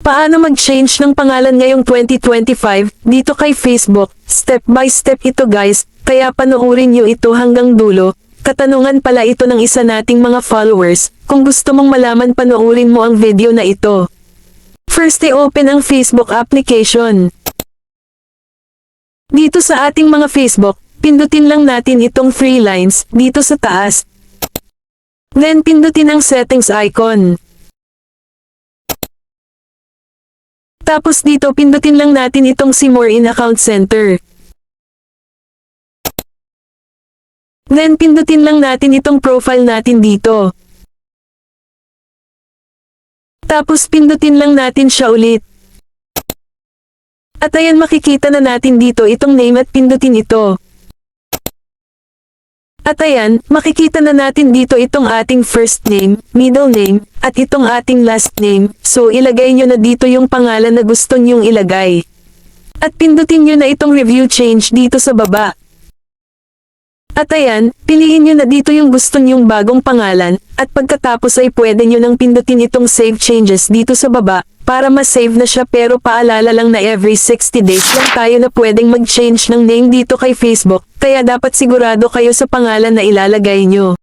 Paano mag-change ng pangalan ngayong 2025 dito kay Facebook? Step by step ito guys, kaya panoorin nyo ito hanggang dulo. Katanungan pala ito ng isa nating mga followers. Kung gusto mong malaman panoorin mo ang video na ito. First i-open ang Facebook application. Dito sa ating mga Facebook, pindutin lang natin itong three lines dito sa taas. Then pindutin ang settings icon. Tapos dito pindutin lang natin itong si More in Account Center. Then pindutin lang natin itong profile natin dito. Tapos pindutin lang natin siya ulit. At ayan makikita na natin dito itong name at pindutin ito. At ayan, makikita na natin dito itong ating first name, middle name, at itong ating last name, so ilagay nyo na dito yung pangalan na gusto nyong ilagay. At pindutin nyo na itong review change dito sa baba. At ayan, piliin nyo na dito yung gusto nyong bagong pangalan, at pagkatapos ay pwede nyo nang pindutin itong save changes dito sa baba, para ma-save na siya pero paalala lang na every 60 days lang tayo na pwedeng mag-change ng name dito kay Facebook, kaya dapat sigurado kayo sa pangalan na ilalagay nyo.